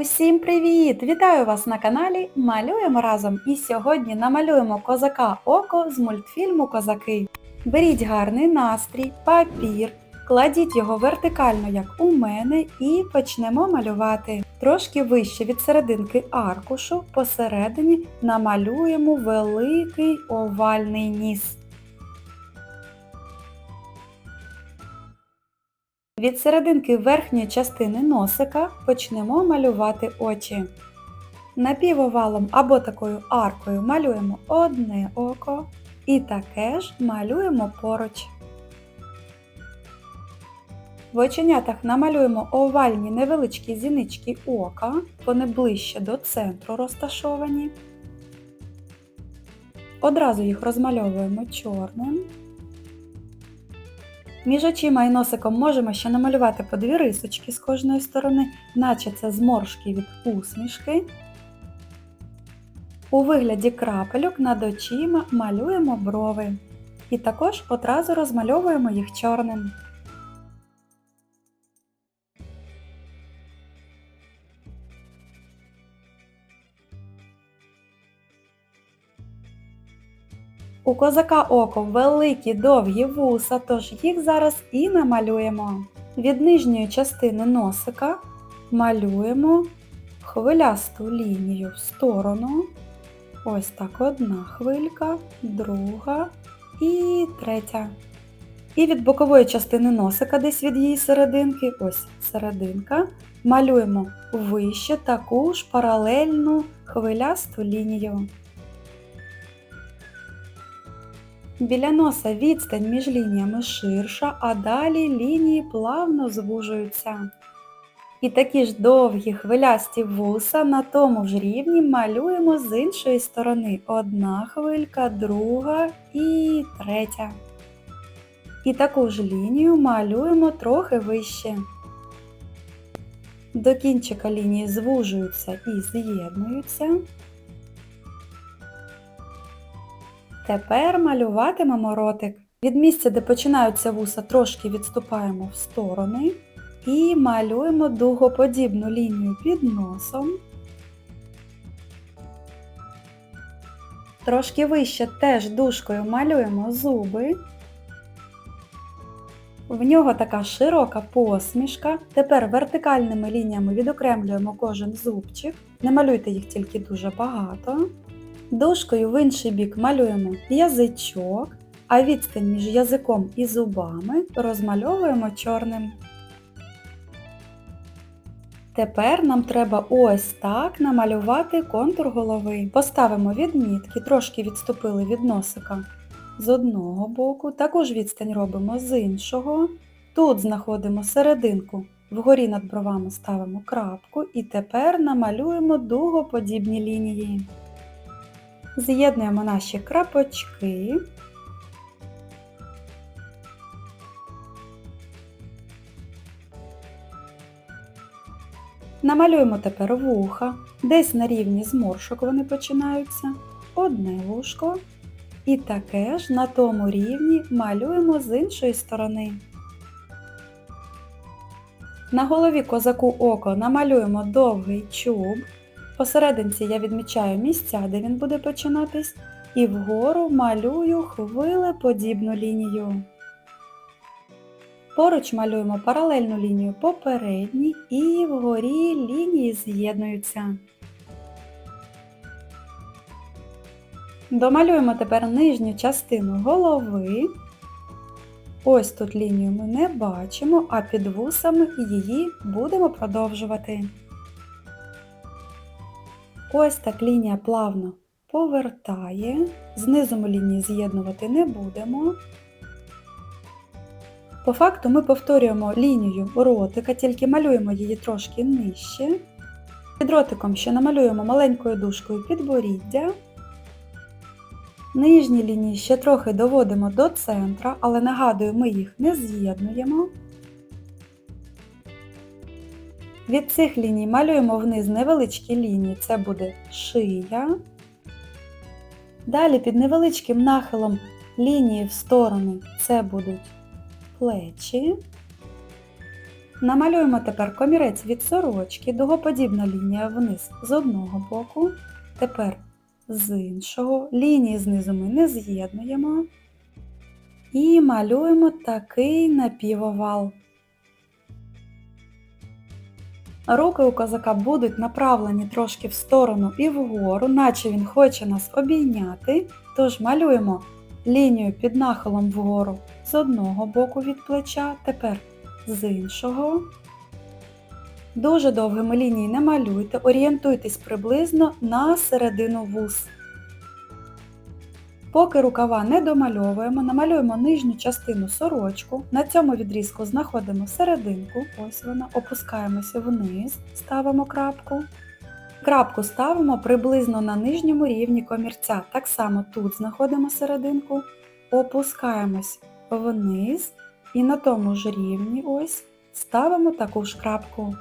Усім привіт! Вітаю вас на каналі Малюємо разом і сьогодні намалюємо козака Око з мультфільму Козаки. Беріть гарний настрій, папір, кладіть його вертикально, як у мене, і почнемо малювати. Трошки вище від серединки аркушу посередині намалюємо великий овальний ніс. Від серединки верхньої частини носика почнемо малювати очі. Напівовалом або такою аркою малюємо одне око і таке ж малюємо поруч. В оченятах намалюємо овальні невеличкі зінички ока, вони ближче до центру розташовані. Одразу їх розмальовуємо чорним. Між очима і носиком можемо ще намалювати по дві рисочки з кожної сторони, наче це зморшки від усмішки. У вигляді крапельок над очима малюємо брови. І також одразу розмальовуємо їх чорним. У козака око великі довгі вуса, тож їх зараз і намалюємо. Від нижньої частини носика малюємо хвилясту лінію в сторону. Ось так одна хвилька, друга і третя. І від бокової частини носика, десь від її серединки, ось серединка, малюємо вище таку ж паралельну хвилясту лінію. Біля носа відстань між лініями ширша, а далі лінії плавно звужуються. І такі ж довгі хвилясті вуса на тому ж рівні малюємо з іншої сторони. Одна хвилька, друга і третя. І таку ж лінію малюємо трохи вище. До кінчика лінії звужуються і з'єднуються. Тепер малюватимемо ротик. Від місця, де починаються вуса, трошки відступаємо в сторони і малюємо дугоподібну лінію під носом. Трошки вище теж дужкою малюємо зуби. В нього така широка посмішка. Тепер вертикальними лініями відокремлюємо кожен зубчик. Не малюйте їх тільки дуже багато. Дошкою в інший бік малюємо язичок, а відстань між язиком і зубами розмальовуємо чорним. Тепер нам треба ось так намалювати контур голови. Поставимо відмітки, трошки відступили від носика з одного боку, також відстань робимо з іншого. Тут знаходимо серединку, вгорі над бровами ставимо крапку і тепер намалюємо дугоподібні лінії. З'єднуємо наші крапочки. Намалюємо тепер вуха, десь на рівні зморшок вони починаються, одне вушко. І таке ж на тому рівні малюємо з іншої сторони. На голові козаку око намалюємо довгий чуб. Посерединці я відмічаю місця, де він буде починатись, і вгору малюю хвилеподібну лінію. Поруч малюємо паралельну лінію попередній і вгорі лінії з'єднуються. Домалюємо тепер нижню частину голови. Ось тут лінію ми не бачимо, а під вусами її будемо продовжувати. Ось так лінія плавно повертає. Знизу ми лінії з'єднувати не будемо. По факту ми повторюємо лінію ротика, тільки малюємо її трошки нижче. Під ротиком ще намалюємо маленькою дужкою підборіддя. Нижні лінії ще трохи доводимо до центра, але нагадую, ми їх не з'єднуємо. Від цих ліній малюємо вниз невеличкі лінії, це буде шия. Далі під невеличким нахилом лінії в сторони це будуть плечі. Намалюємо тепер комірець від сорочки, дугоподібна лінія вниз з одного боку, тепер з іншого. Лінії знизу ми не з'єднуємо. І малюємо такий напівовал. Руки у козака будуть направлені трошки в сторону і вгору, наче він хоче нас обійняти. Тож малюємо лінію під нахилом вгору з одного боку від плеча, тепер з іншого. Дуже довгими лінії не малюйте, орієнтуйтесь приблизно на середину вус. Поки рукава не домальовуємо, намалюємо нижню частину сорочку. На цьому відрізку знаходимо серединку, ось вона, опускаємося вниз, ставимо крапку. Крапку ставимо приблизно на нижньому рівні комірця. Так само тут знаходимо серединку, опускаємось вниз і на тому ж рівні ось ставимо таку ж крапку.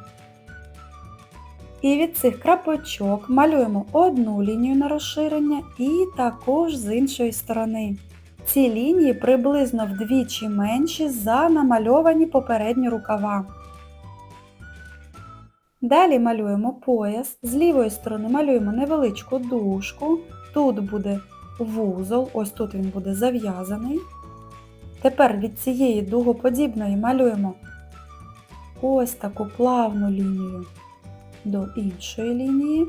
І від цих крапочок малюємо одну лінію на розширення і також з іншої сторони. Ці лінії приблизно вдвічі менші за намальовані попередні рукава. Далі малюємо пояс, з лівої сторони малюємо невеличку дужку, тут буде вузол, ось тут він буде зав'язаний. Тепер від цієї дугоподібної малюємо ось таку плавну лінію до іншої лінії.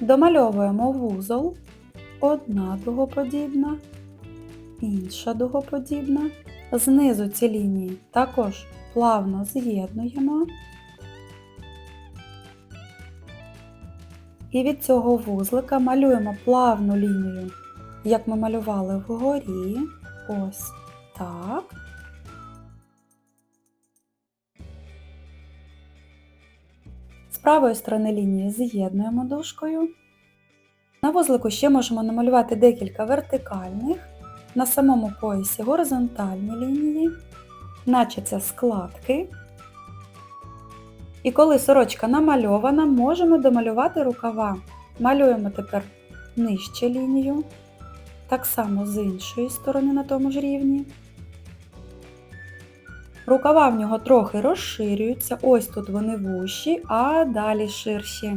Домальовуємо вузол, одна дугоподібна, інша дугоподібна. Знизу ці лінії також плавно з'єднуємо. І від цього вузлика малюємо плавну лінію, як ми малювали вгорі. Ось так. Правої сторони лінії з'єднуємо дужкою. На вузлику ще можемо намалювати декілька вертикальних, на самому поясі горизонтальні лінії, наче це складки. І коли сорочка намальована, можемо домалювати рукава. Малюємо тепер нижче лінію, так само з іншої сторони на тому ж рівні. Рукава в нього трохи розширюються, ось тут вони вущі, а далі ширші.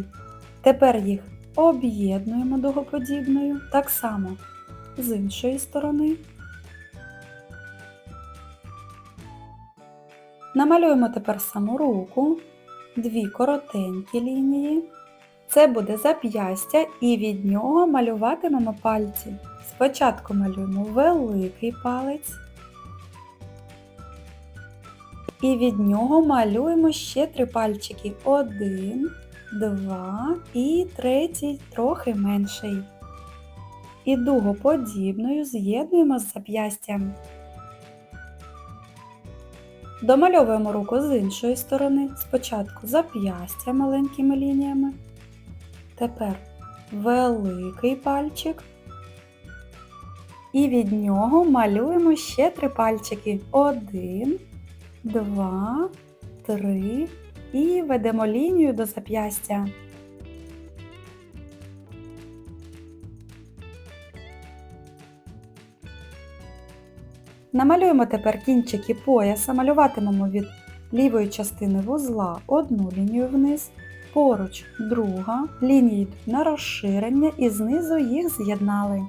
Тепер їх об'єднуємо дугоподібною, так само з іншої сторони. Намалюємо тепер саму руку, дві коротенькі лінії. Це буде зап'ястя і від нього малюватимемо пальці. Спочатку малюємо великий палець. І від нього малюємо ще три пальчики. Один, два і третій трохи менший. І дугоподібною з'єднуємо з зап'ястям. Домальовуємо руку з іншої сторони. Спочатку зап'ястя маленькими лініями. Тепер великий пальчик. І від нього малюємо ще три пальчики. Один, два, три і ведемо лінію до зап'ястя. Намалюємо тепер кінчики пояса, малюватимемо від лівої частини вузла одну лінію вниз, поруч друга, лінії йдуть на розширення і знизу їх з'єднали.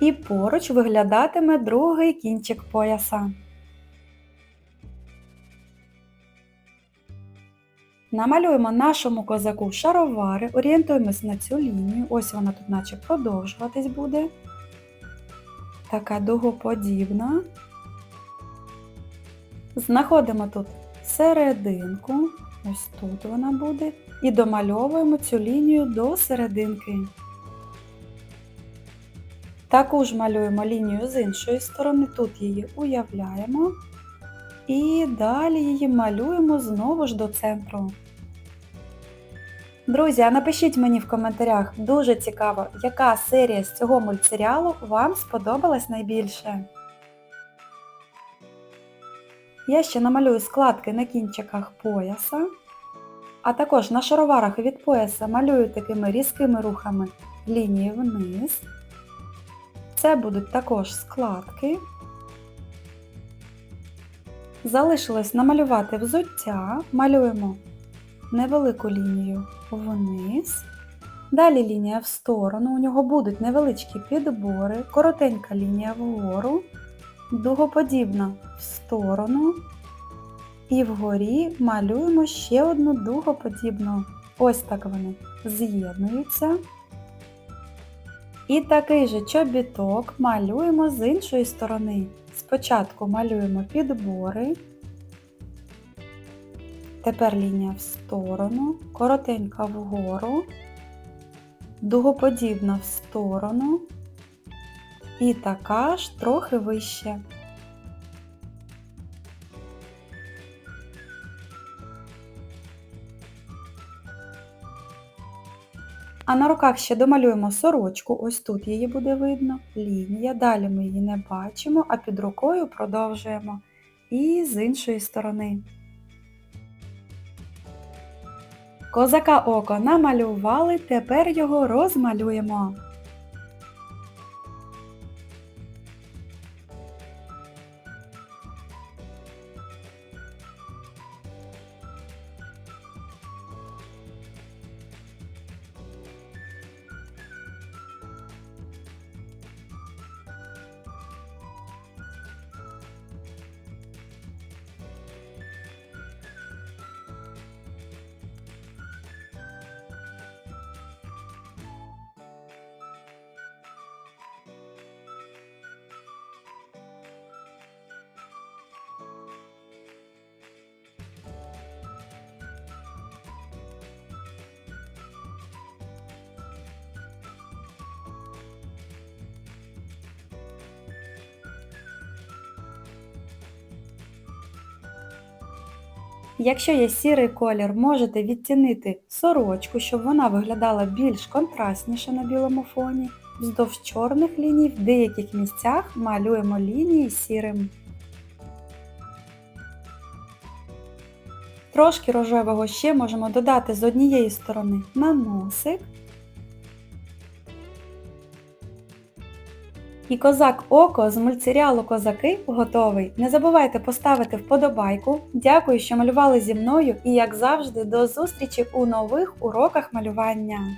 І поруч виглядатиме другий кінчик пояса. Намалюємо нашому козаку шаровари, орієнтуємось на цю лінію, ось вона тут наче продовжуватись буде. Така дугоподібна. Знаходимо тут серединку, ось тут вона буде, і домальовуємо цю лінію до серединки. Також малюємо лінію з іншої сторони, тут її уявляємо. І далі її малюємо знову ж до центру. Друзі, а напишіть мені в коментарях, дуже цікаво, яка серія з цього мультсеріалу вам сподобалась найбільше. Я ще намалюю складки на кінчиках пояса, а також на шароварах від пояса малюю такими різкими рухами лінії вниз. Це будуть також складки. Залишилось намалювати взуття, малюємо невелику лінію вниз. Далі лінія в сторону, у нього будуть невеличкі підбори, коротенька лінія вгору, дугоподібна в сторону. І вгорі малюємо ще одну дугоподібну. Ось так вони з'єднуються. І такий же чобіток малюємо з іншої сторони. Спочатку малюємо підбори. Тепер лінія в сторону, коротенька вгору, дугоподібна в сторону і така ж трохи вище. А на руках ще домалюємо сорочку, ось тут її буде видно, лінія, далі ми її не бачимо, а під рукою продовжуємо. І з іншої сторони. Козака око намалювали, тепер його розмалюємо. Якщо є сірий колір, можете відтінити сорочку, щоб вона виглядала більш контрастніше на білому фоні. Вздовж чорних ліній в деяких місцях малюємо лінії сірим. Трошки рожевого ще можемо додати з однієї сторони на носик. І козак Око з мультсеріалу Козаки готовий. Не забувайте поставити вподобайку. Дякую, що малювали зі мною і, як завжди, до зустрічі у нових уроках малювання.